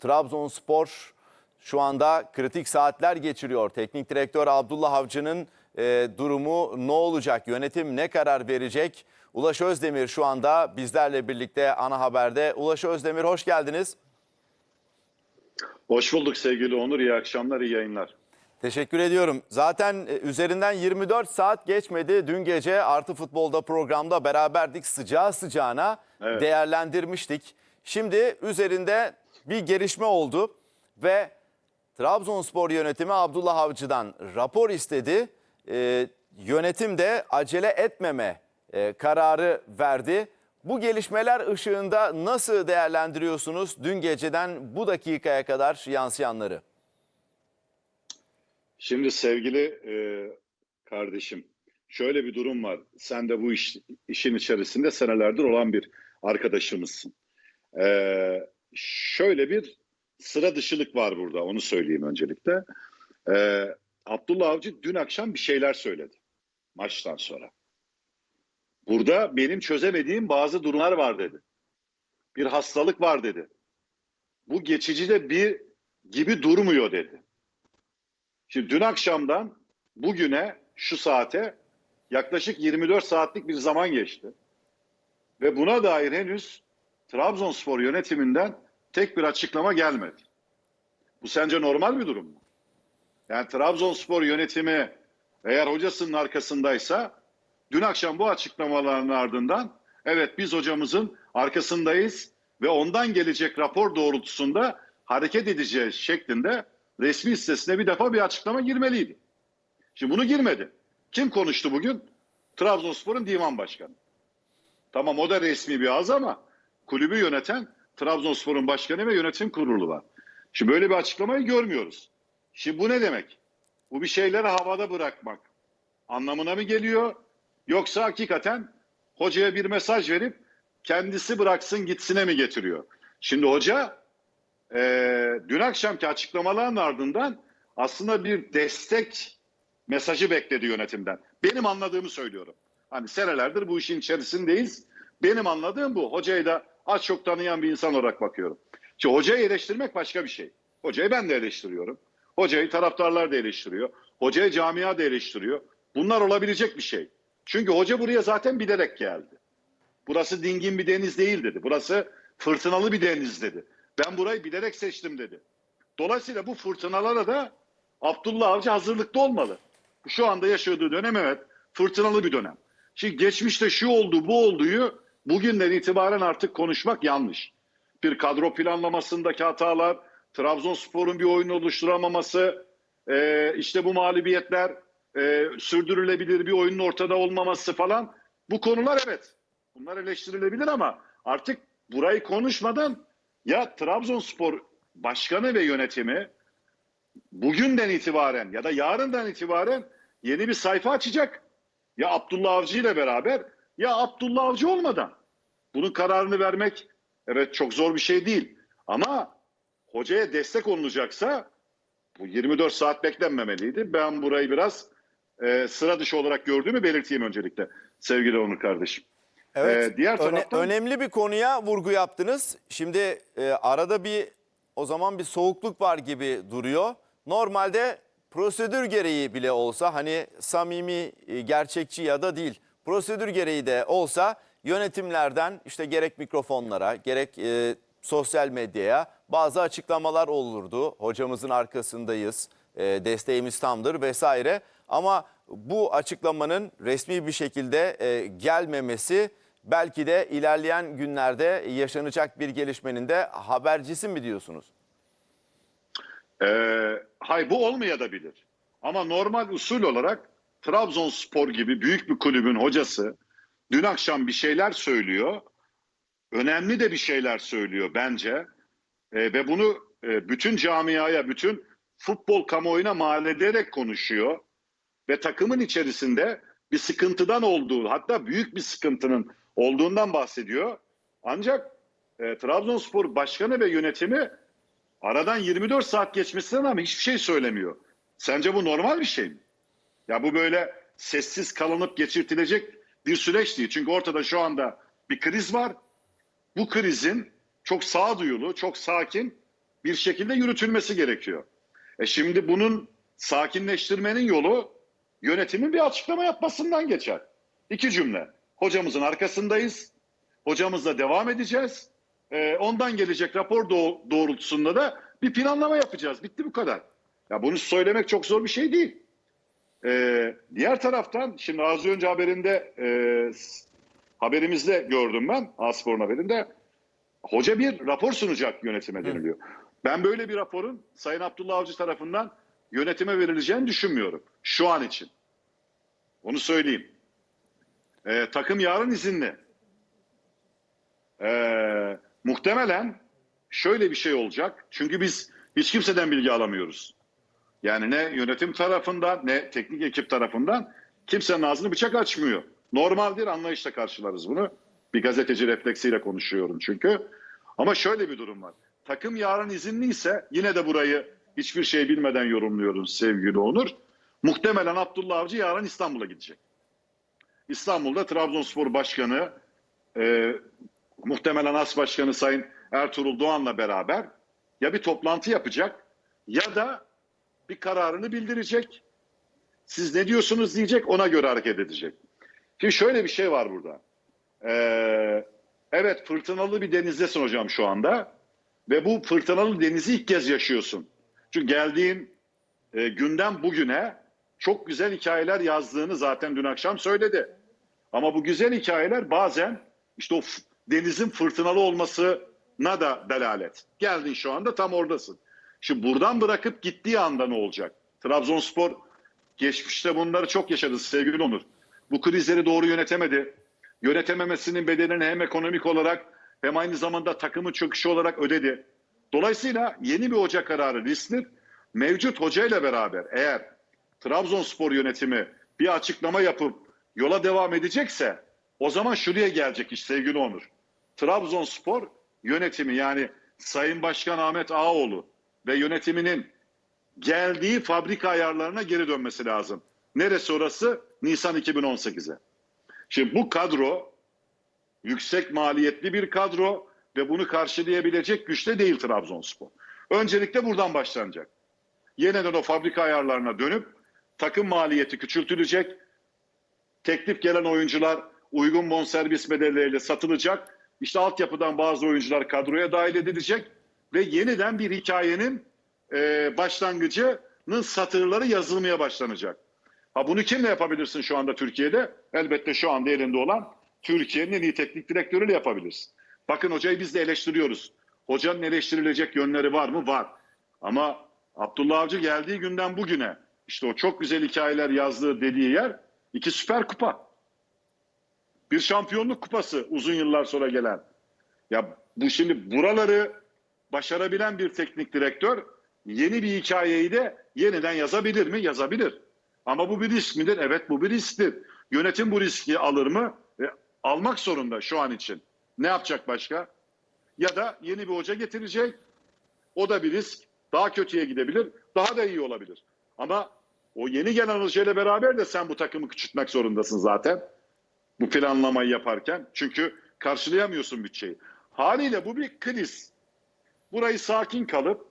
Trabzonspor şu anda kritik saatler geçiriyor. Teknik direktör Abdullah Avcı'nın e, durumu ne olacak? Yönetim ne karar verecek? Ulaş Özdemir şu anda bizlerle birlikte ana haberde. Ulaş Özdemir hoş geldiniz. Hoş bulduk sevgili Onur. İyi akşamlar, iyi yayınlar. Teşekkür ediyorum. Zaten e, üzerinden 24 saat geçmedi. Dün gece Artı Futbol'da programda beraberdik. Sıcağı sıcağına Evet. değerlendirmiştik. Şimdi üzerinde bir gelişme oldu ve Trabzonspor yönetimi Abdullah Avcı'dan rapor istedi. Ee, yönetim de acele etmeme e, kararı verdi. Bu gelişmeler ışığında nasıl değerlendiriyorsunuz dün geceden bu dakikaya kadar yansıyanları? Şimdi sevgili e, kardeşim, şöyle bir durum var. Sen de bu iş, işin içerisinde senelerdir olan bir arkadaşımızsın. E, şöyle bir sıra dışılık var burada, onu söyleyeyim öncelikle. E, Abdullah Avcı dün akşam bir şeyler söyledi maçtan sonra. Burada benim çözemediğim bazı durumlar var dedi. Bir hastalık var dedi. Bu geçici de bir gibi durmuyor dedi. Şimdi dün akşamdan bugüne şu saate yaklaşık 24 saatlik bir zaman geçti. Ve buna dair henüz Trabzonspor yönetiminden tek bir açıklama gelmedi. Bu sence normal bir durum mu? Yani Trabzonspor yönetimi eğer hocasının arkasındaysa dün akşam bu açıklamaların ardından evet biz hocamızın arkasındayız ve ondan gelecek rapor doğrultusunda hareket edeceğiz şeklinde resmi sitesine bir defa bir açıklama girmeliydi. Şimdi bunu girmedi. Kim konuştu bugün? Trabzonspor'un divan başkanı. Tamam o da resmi bir ağız ama kulübü yöneten Trabzonspor'un başkanı ve yönetim kurulu var. Şimdi böyle bir açıklamayı görmüyoruz. Şimdi bu ne demek? Bu bir şeyleri havada bırakmak anlamına mı geliyor? Yoksa hakikaten hocaya bir mesaj verip kendisi bıraksın gitsine mi getiriyor? Şimdi hoca e, dün akşamki açıklamaların ardından aslında bir destek mesajı bekledi yönetimden. Benim anladığımı söylüyorum. Hani senelerdir bu işin içerisindeyiz. Benim anladığım bu. Hocayı da az çok tanıyan bir insan olarak bakıyorum. Şimdi hocayı eleştirmek başka bir şey. Hocayı ben de eleştiriyorum. Hocayı taraftarlar da eleştiriyor. Hocayı camia da eleştiriyor. Bunlar olabilecek bir şey. Çünkü hoca buraya zaten bilerek geldi. Burası dingin bir deniz değil dedi. Burası fırtınalı bir deniz dedi. Ben burayı bilerek seçtim dedi. Dolayısıyla bu fırtınalara da Abdullah Avcı hazırlıklı olmalı. Şu anda yaşadığı dönem evet fırtınalı bir dönem. Şimdi geçmişte şu oldu bu olduğu bugünden itibaren artık konuşmak yanlış. Bir kadro planlamasındaki hatalar, Trabzonspor'un bir oyun oluşturamaması, e, işte bu mağlubiyetler, e, sürdürülebilir bir oyunun ortada olmaması falan. Bu konular evet. Bunlar eleştirilebilir ama artık burayı konuşmadan ya Trabzonspor başkanı ve yönetimi bugünden itibaren ya da yarından itibaren yeni bir sayfa açacak. Ya Abdullah Avcı ile beraber ya Abdullah Avcı olmadan. Bunun kararını vermek evet çok zor bir şey değil. Ama hocaya destek olunacaksa bu 24 saat beklenmemeliydi. Ben burayı biraz e, sıra dışı olarak gördüğümü belirteyim öncelikle sevgili Onur kardeşim. Evet. Ee, diğer öne- taraftan- önemli bir konuya vurgu yaptınız. Şimdi e, arada bir o zaman bir soğukluk var gibi duruyor. Normalde prosedür gereği bile olsa hani samimi, e, gerçekçi ya da değil. Prosedür gereği de olsa yönetimlerden işte gerek mikrofonlara, gerek e, sosyal medyaya bazı açıklamalar olurdu. Hocamızın arkasındayız, e, desteğimiz tamdır vesaire. Ama bu açıklamanın resmi bir şekilde e, gelmemesi belki de ilerleyen günlerde yaşanacak bir gelişmenin de habercisi mi diyorsunuz? Ee, hay bu olmayabilir. Ama normal usul olarak Trabzonspor gibi büyük bir kulübün hocası dün akşam bir şeyler söylüyor. Önemli de bir şeyler söylüyor bence. Ee, ve bunu e, bütün camiaya, bütün futbol kamuoyuna mal ederek konuşuyor. Ve takımın içerisinde bir sıkıntıdan olduğu, hatta büyük bir sıkıntının olduğundan bahsediyor. Ancak e, Trabzonspor başkanı ve yönetimi Aradan 24 saat geçmesinden ama hiçbir şey söylemiyor. Sence bu normal bir şey mi? Ya bu böyle sessiz kalınıp geçirtilecek bir süreç değil. Çünkü ortada şu anda bir kriz var. Bu krizin çok sağduyulu, çok sakin bir şekilde yürütülmesi gerekiyor. E şimdi bunun sakinleştirmenin yolu yönetimin bir açıklama yapmasından geçer. İki cümle. Hocamızın arkasındayız. Hocamızla devam edeceğiz. E, ondan gelecek rapor doğ- doğrultusunda da bir planlama yapacağız. Bitti bu kadar. Ya bunu söylemek çok zor bir şey değil. Ee, diğer taraftan şimdi az önce haberinde e, haberimizde gördüm ben Aspor'un haberinde hoca bir rapor sunacak yönetime deniliyor. Ben böyle bir raporun Sayın Abdullah Avcı tarafından yönetime verileceğini düşünmüyorum şu an için. Onu söyleyeyim. Ee, takım yarın izinli. Ee, muhtemelen şöyle bir şey olacak. Çünkü biz hiç kimseden bilgi alamıyoruz. Yani ne yönetim tarafından ne teknik ekip tarafından kimsenin ağzını bıçak açmıyor. Normaldir anlayışla karşılarız bunu. Bir gazeteci refleksiyle konuşuyorum çünkü. Ama şöyle bir durum var. Takım yarın izinliyse yine de burayı hiçbir şey bilmeden yorumluyoruz sevgili Onur. Muhtemelen Abdullah Avcı yarın İstanbul'a gidecek. İstanbul'da Trabzonspor Başkanı e, muhtemelen As Başkanı Sayın Ertuğrul Doğan'la beraber ya bir toplantı yapacak ya da bir kararını bildirecek. Siz ne diyorsunuz diyecek ona göre hareket edecek. Şimdi şöyle bir şey var burada. Ee, evet fırtınalı bir denizdesin hocam şu anda. Ve bu fırtınalı denizi ilk kez yaşıyorsun. Çünkü geldiğin e, günden bugüne çok güzel hikayeler yazdığını zaten dün akşam söyledi. Ama bu güzel hikayeler bazen işte o denizin fırtınalı olmasına da delalet. Geldin şu anda tam oradasın. Şimdi buradan bırakıp gittiği anda ne olacak? Trabzonspor geçmişte bunları çok yaşadı sevgili Onur. Bu krizleri doğru yönetemedi. Yönetememesinin bedelini hem ekonomik olarak hem aynı zamanda takımın çöküşü olarak ödedi. Dolayısıyla yeni bir hoca kararı riskli. Mevcut hocayla beraber eğer Trabzonspor yönetimi bir açıklama yapıp yola devam edecekse o zaman şuraya gelecek iş sevgili Onur. Trabzonspor yönetimi yani Sayın Başkan Ahmet Ağaoğlu ve yönetiminin geldiği fabrika ayarlarına geri dönmesi lazım. Neresi orası? Nisan 2018'e. Şimdi bu kadro yüksek maliyetli bir kadro ve bunu karşılayabilecek güçte değil Trabzonspor. Öncelikle buradan başlanacak. Yeniden o fabrika ayarlarına dönüp takım maliyeti küçültülecek. Teklif gelen oyuncular uygun bonservis bedelleriyle satılacak. İşte altyapıdan bazı oyuncular kadroya dahil edilecek ve yeniden bir hikayenin e, başlangıcının satırları yazılmaya başlanacak. Ha bunu kimle yapabilirsin şu anda Türkiye'de? Elbette şu anda elinde olan Türkiye'nin en iyi teknik direktörüyle yapabilirsin. Bakın hocayı biz de eleştiriyoruz. Hocanın eleştirilecek yönleri var mı? Var. Ama Abdullah Avcı geldiği günden bugüne işte o çok güzel hikayeler yazdığı dediği yer iki süper kupa. Bir şampiyonluk kupası uzun yıllar sonra gelen. Ya bu şimdi buraları başarabilen bir teknik direktör yeni bir hikayeyi de yeniden yazabilir mi? Yazabilir. Ama bu bir risk midir? Evet bu bir risktir. Yönetim bu riski alır mı? E, almak zorunda şu an için. Ne yapacak başka? Ya da yeni bir hoca getirecek. O da bir risk. Daha kötüye gidebilir. Daha da iyi olabilir. Ama o yeni gelen hocayla beraber de sen bu takımı küçültmek zorundasın zaten. Bu planlamayı yaparken. Çünkü karşılayamıyorsun bütçeyi. Haliyle bu bir kriz. Burayı sakin kalıp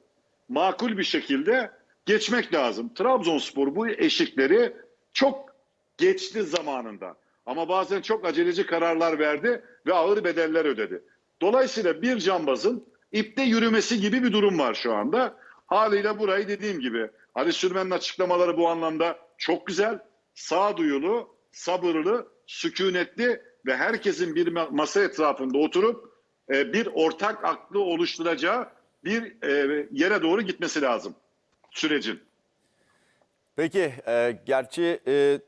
makul bir şekilde geçmek lazım. Trabzonspor bu eşikleri çok geçti zamanında. Ama bazen çok aceleci kararlar verdi ve ağır bedeller ödedi. Dolayısıyla bir cambazın ipte yürümesi gibi bir durum var şu anda. Haliyle burayı dediğim gibi Ali Sürmen'in açıklamaları bu anlamda çok güzel, sağduyulu, sabırlı, sükunetli ve herkesin bir ma- masa etrafında oturup e, bir ortak aklı oluşturacağı bir e, yere doğru gitmesi lazım sürecin. Peki, e, gerçi e,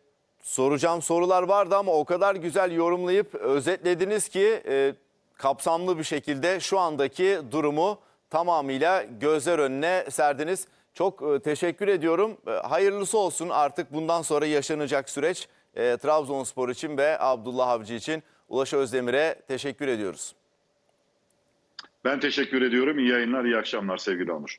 soracağım sorular vardı ama o kadar güzel yorumlayıp özetlediniz ki e, kapsamlı bir şekilde şu andaki durumu tamamıyla gözler önüne serdiniz. Çok e, teşekkür ediyorum. E, hayırlısı olsun artık bundan sonra yaşanacak süreç e, Trabzonspor için ve Abdullah Avcı için. Ulaş Özdemir'e teşekkür ediyoruz. Ben teşekkür ediyorum. İyi yayınlar, iyi akşamlar sevgili Onur.